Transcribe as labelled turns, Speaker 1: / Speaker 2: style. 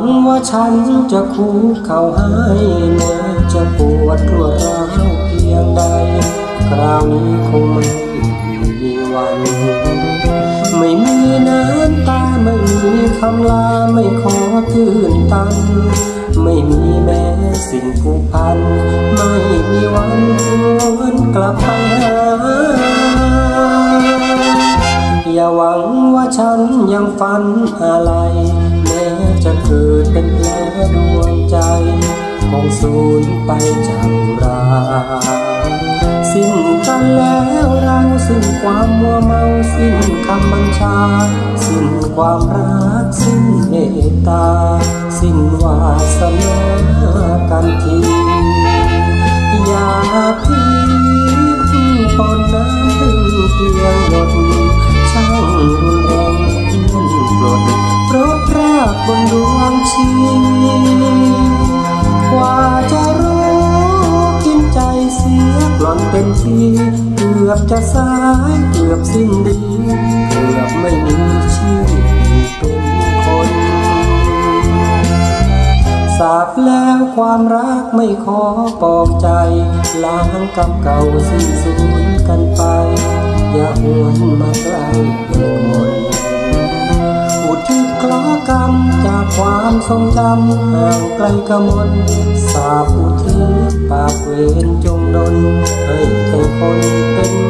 Speaker 1: งว่าฉันจะคู่เข้าให้แม้จะปวดรวดร้าวเพียงใด คราวนี้คงไม่มีวัน ไม่มีน้ำตาไม่มีคำลาไม่ขอตื่นตัน ไม่มีแม้สิ่งผูกพัน ไม่มีวันวนกลับไปหาอย่าหวังว่าฉันยังฝันอะไร แม้จะเกิดเป็น ดวงใจ คงสูญไปจากราสิ้นกันแล้วเราสิ้นความมัวเมาสิ้นคำบัญชา สิ้นความรักสิ้นเมตตา สิ้นวาสนากันทีอย่าพิษปนน้ำพึ่งเพียงหยดช่างรุนแรงปลดรถรากบนดว ชีกว่าจะรู้กินใจเสียกล่อนเต็มทีเกือบจะสายเกือบสิ้นดีเกือบไม่มีชีวิตเป็นคนสาบแล้วความรักไม่ขอปลอบใจ ล้างกรรมเก่าสิ้นสูญกันไป อย่าหวนมาใกล้อีกคนอุทิศเคลากรรมจากความทรงจำห่างไกลกมลสาบอุทิศปากเวรจงดลให้เธอคนเป็น